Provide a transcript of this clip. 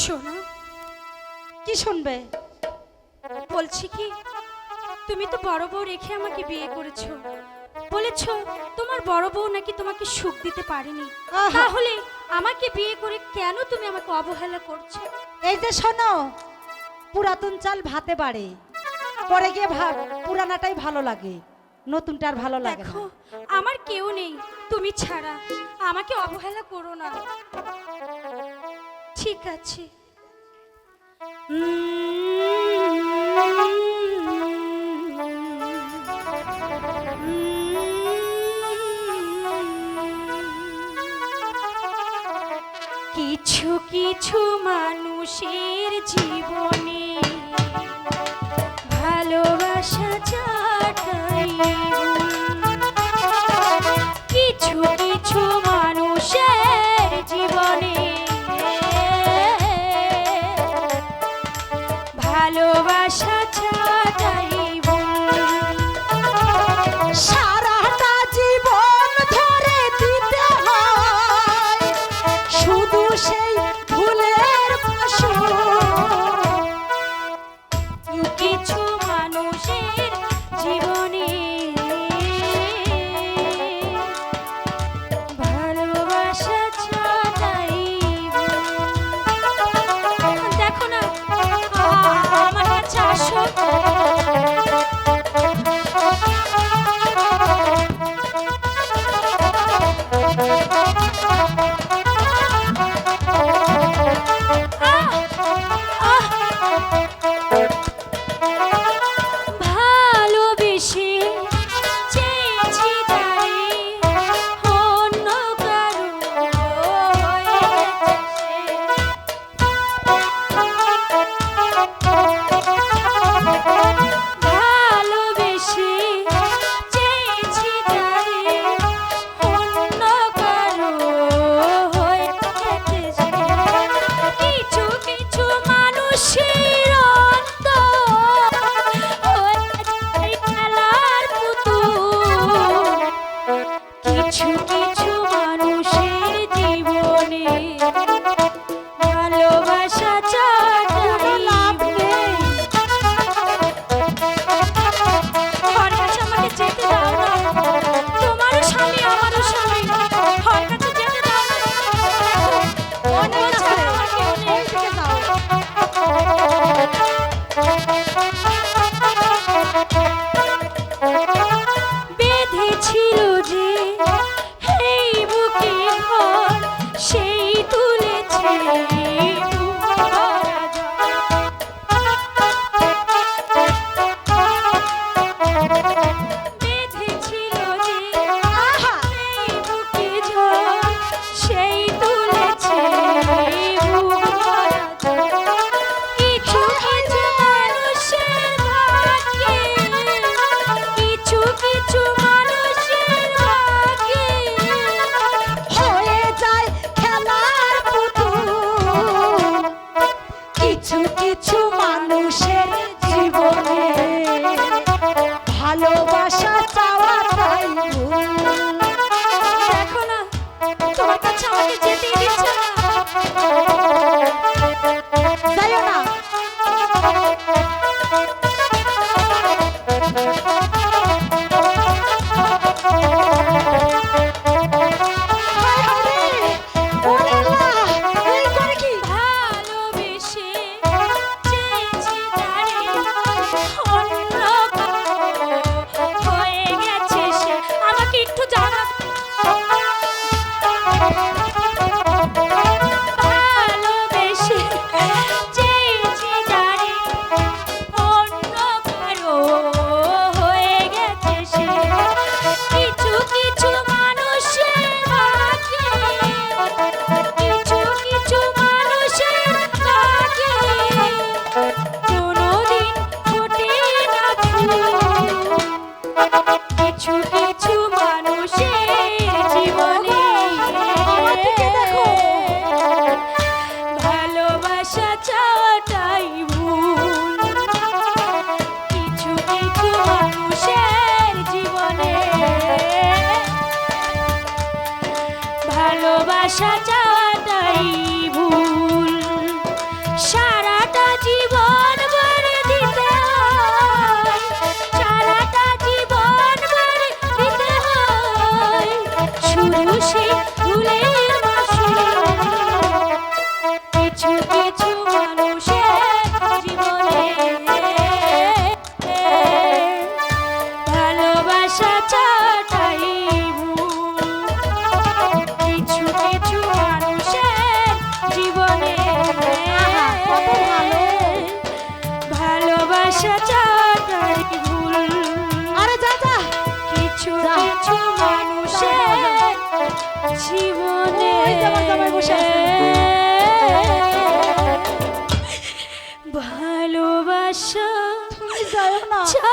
শোনো কি শুনবে? বলছি কি তুমি তো বড় বউ রেখে আমাকে বিয়ে করেছ। বলেছ তোমার বড় বউ নাকি তোমাকে সুখ দিতে পারেনি। তাহলে আমাকে বিয়ে করে কেন তুমি আমাকে অবহেলা করছ? এই যে শোনো পুরাতন চাল ভাতে বাড়ে। পরে গিয়ে পুরানাটাই ভালো লাগে নতুনটা আর ভালো লাগে আমার কেউ নেই তুমি ছাড়া। আমাকে অবহেলা করো না। ঠিক আছে। কিছু কিছু মানুষের জীবনে ভালোবাসা চাটাই। you. thank you. মানুষের জীবনে ভালোবাসা চাওয়া দেখো না তোমার কাছে আমাকে Cha-cha! বসে ভালোবাসা যাও না। চাটা